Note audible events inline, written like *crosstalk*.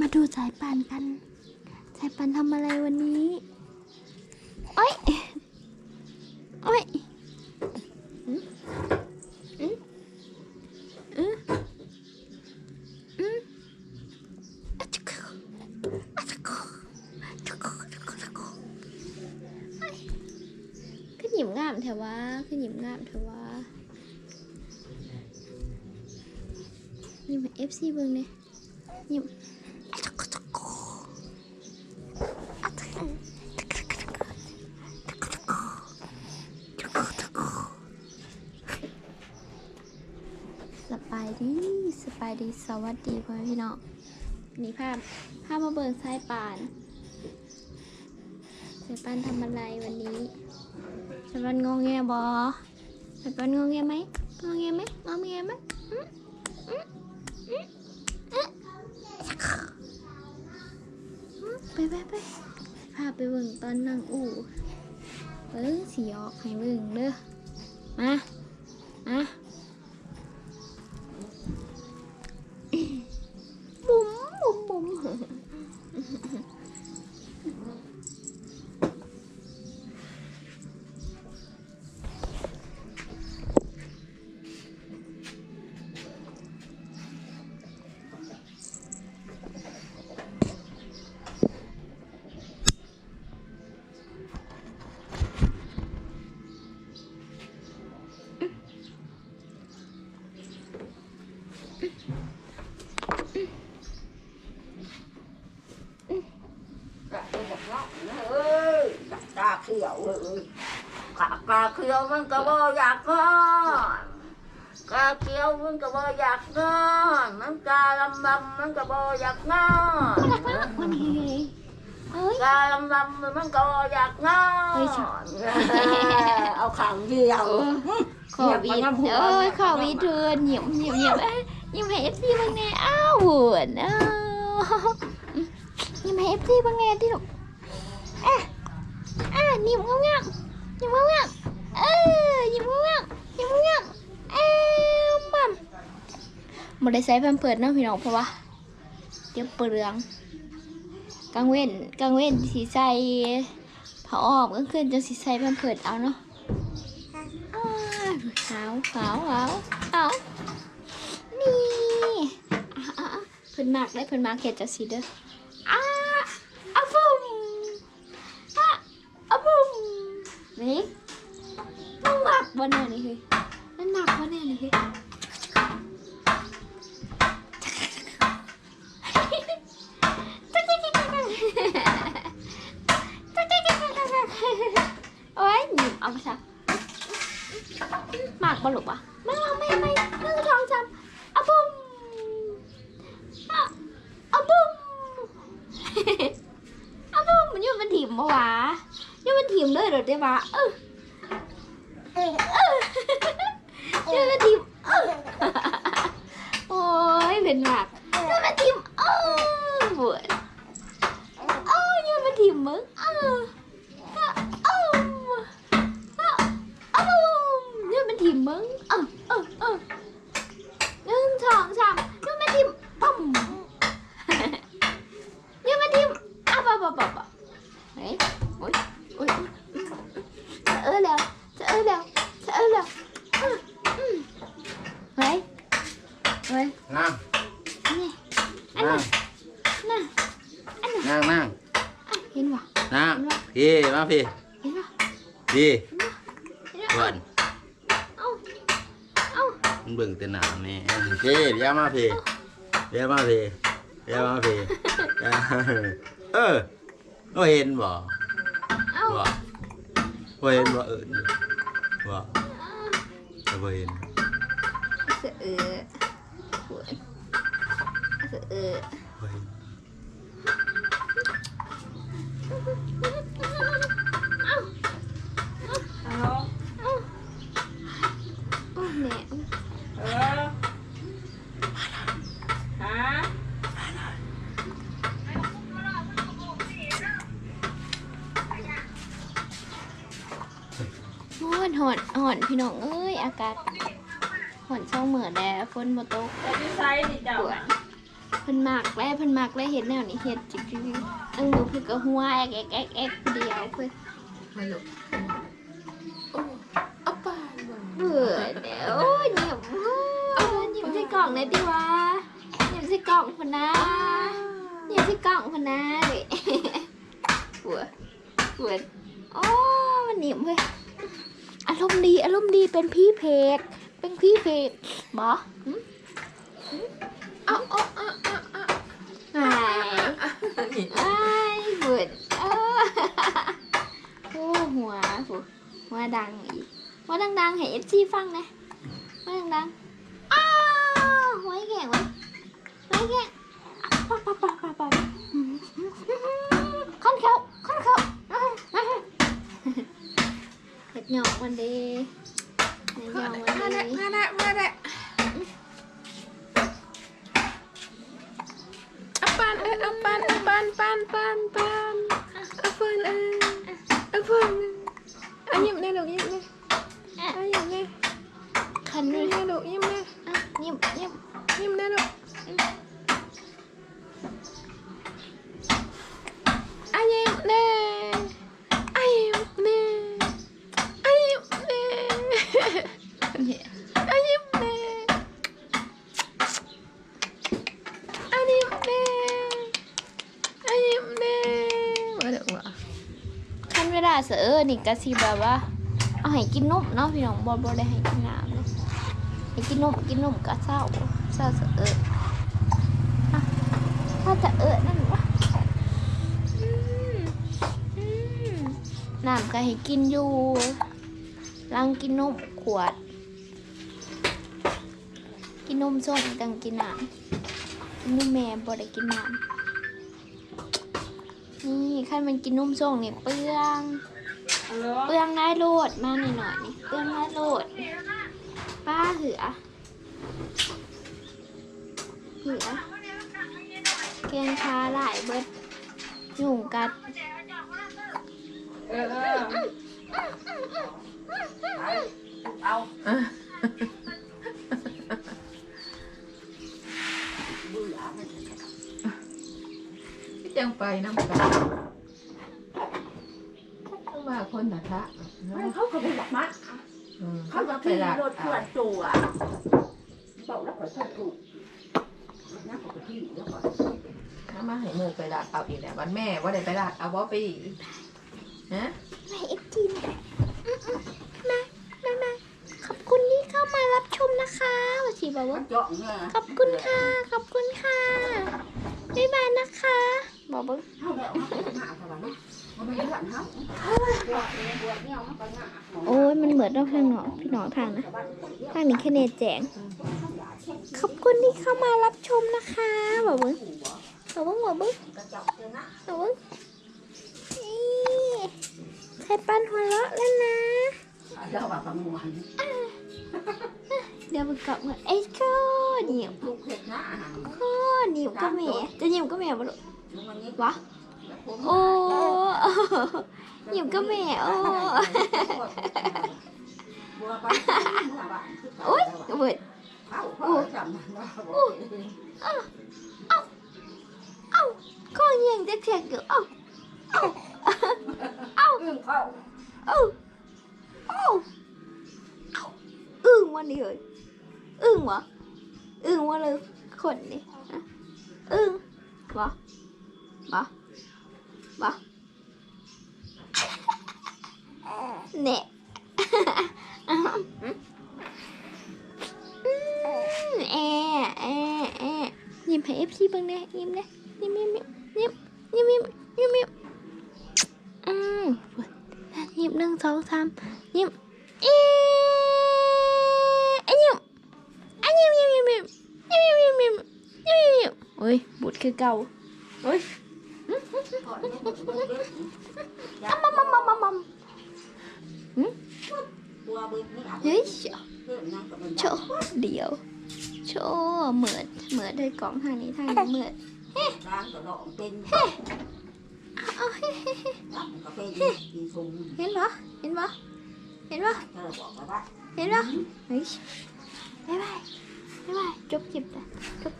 มาดูสายป่านกัน สายป่านทำอะไรวันนี้โอ้ยโอ้ยอืมอืมอืมอืมอะจุกอะจุกจุกจุกจุกเอ้ยขึ้นหยิบงามเถอะวะขึ้นหยิบงามเถอะวะนี่มาเอฟซีเบิ้งเนี่ยหยิบ สบายดีสบายดีสวัสดีพ่อพี่น้องนี่ภาพภาพมาเบิร์กสายป่านสายป่านทำอะไรวันนี้สายป่านงงแงบอสายป่านงงแงไหมงงแงไหมงงแงไหมอืมอืมอืมอืมอืมไปไปไปพาไปเบิ่งตอนนางอู่เบิ้งสีออกให้เบิ่งเด้อมามา กาเขียวมันก็บ่อยากนอนกาเขียวมันก็บ่อยากนอนมันกาลำบำมันก็บ่อยากนอนกาลำบำมันก็บ่อยากนอนเอาขังเดียวขอวีดเอ้ยขอวีดเถือเหยียบเหยียบเหยียบเอ้ยยิ้มให้เอฟซีบ้างแน่อ้าวหวนอ้าวยิ้มให้เอฟซีบ้างแน่ที่หนูอะอะยิ้มงามๆยิ้มงามๆ เออยิ้มงามๆยิ้มงามๆเอ้วปั๊มบ่ได้ใส่แพมเพิร์ดเนาะพี่น้องเพราะว่าเดี๋ยวเปลืองกลางเว้นกลางเว้นสีใส่ผ้าอ้อมกลางคืนจะสีใส่แพมเพิร์ดเอาเนาะอ้าวขาวขาวขาวขาวนี่อะอะอะเพิ่นมากได้เพิ่นมากเห็ดจังสีเด้อ เอาไปซะมากบ่ลูกวะไม่เอาไม่ไม่หนึ่งสองสามอะบุ้มอะอะบุ้มอะบุ้มมันอยูเป็นทีมปะวะอยูเป็นทีมเลยหรอเด้ปะเออเออเอออยูเป็นทีมเออโอ้ยเป็นมาก ห็นวะนั่งพี่มาพี่เห็นวะพี่เห็นเพื่อวะนเอ้าเอ้ามึงเบิ่งแต่หนาแม่พี่เดี๋ยวมาพี่เดี๋ยวมาพี่เดี๋ยวมาพี่เออก็เห็นบ่เอ้าบ่บ่เห็นบ่เออบ่ก็บ่เห็นเสือเออปวดเสือเออ เห็นฮัลโหลโอ้แม่เออฮะหอนหอนหอนพี่น้องเอ้ย อากาศหอนช่องเหมือแดดฝนมาตกไปที่ไซส์นี่เจ้าปวด น่ะ พิ่นมากแล้วเพิ่นมากแล้วเห็นแนวนี้เฮ็ดจริงๆอังดูเพิ่นก็หัวแอกแอกแอกแอกเดียวเพิ่นมาลูกโอ้เอาปาเบื่อเดี๋ยวโอ้ยหยิบโอ้ยหยิบใส่กล่องเลยดิวะหยิบใส่กล่องพนนะหยิบใส่กล่องพนนะเว้ยปวดปวดโอ้มันหยิบเว้ยอารมณ์ดีอารมณ์ดีเป็นพี่เพกเป็นพี่เพกบอเอเอาอาเอาเอา ไอ้นี่ไอ้เบิดโอ้หัวหัวหัวดังอีกหัวดังๆให้เอฟซีฟังนะหัวดังๆอ้าหัวแก่งวะหัวแก่งปับปับปับปับปับขั้นเขาขั้นเขาเห็ดหยอกมันดีเห็ดหยอกมันมาแดีมาแล้วมาแล้วเอาปานเอ้ยเอาปานเอาปาน ปันปันเอาปานเอ้ยเอาปานเอายิ้มแน่ลูกยิ้มแน่เอายิ้มแน่ขันยิ้มยได้ลูกยิ้มแน่ยิ้มยิ้มยิ้มแน่ลูกอายิ้มเน่อายิ้มเน่อายิ้มเน่อายิ้มเน่อายิ้มเน่อายิ้มเน่ว่าเดี๋ยวว่า คัน เวลาเสือเอนี่ก็สิแบบว่า เอาให้กินนมเนาะพี่น้องบ่บ่ได้ให้กินน้ำเลยให้กินนมกินนมก็เศร้าเศร้าเสออถ้าจะเออนั่นวะน้ำก็ให้กินอยู่ลังกินนมขวด กินนมส้มกังกินน้ำกินนมแม่บ่ได้กินน้ำ นี่คันมันกินนมส้มนี่เปลืองเปลืองได้โลดมาหน่อยหน่อยๆนี่เปลืองได้โลด ป้าเหือเหือแกงคาหลายเบิดยุงกัดเออเอาอะเบื่อมันพี่ จังไปน้ำกันต้องมาคนนะคะมันเขาก็ไปหลับมัดอืมเขาก็ไปขี่ละรถเพื่อนตัวบอกแล้วก็ชอบถูกนั่นก็ขี่แล้วก็ถ้ามาให้มือไปลาดเอาอีกแล้ววันแม่ว่าได้ไปลาดเอาบ่ปีฮะไม่เอ็กกินมามามาขอบคุณที่เข้ามารับชมนะคะว่าชีบอกมัว่านเจาะเนี่ยขอบคุณค่ะ ขอบคุณค่ะ บ๊ายบายนะคะ บ่บิ้งโอ้ยมันเบิดรอบข้างหนอพี่หนอทางนะทางนี้แค่เนแจงขอบคุณที่เข้ามารับชมนะคะบ่เบิ้งบ่เบิ้งบ่เบิ้งบ่เบิ้งใครปั้นหัวเราะแล้วนะเดี๋ยวมันกลับมาไอ้ข้อเหนียวข้อเหนียวก็แม่จะเหนียวก็แม่บ่ลู วะโอ้หนียวก็แม่โอ้บัวไปเมื่อบ้านโอ้ยเบิดเขาเขาจำมันได้เอ้าก็ยังจะแทกอยู่เอ้าอึ้งเขาเอ้าเอ้าเอ้าอึ้งวันนี้เลยอึ้งวะอึ้งวะเลยคนนี่อึ้งวะ Bỏ *laughs* Nè. *laughs* Nè Nè Nhìn phải ép chi bằng nè Nhìn nè. Nhìn nhìn nhìn Nhìn nhìn nhìn Nhìn nhìn Ừ Nhìn nâng sáu xăm. Nhìn Ê Anh nhìn Anh nhìn nhìn nhìn nhìn Nhìn nhìn nhìn nhìn Ôi, bụt cây cầu. Ôi. Âm âm âm âm âm âm Dễ sợ. Chỗ điệu. Chỗ mượn. Mượn đây còn hai này thang mượn. Hiến bó Hiến bó Hiến bó Hiến bó Bye bye. Bye bye. Chúc chịp Chúc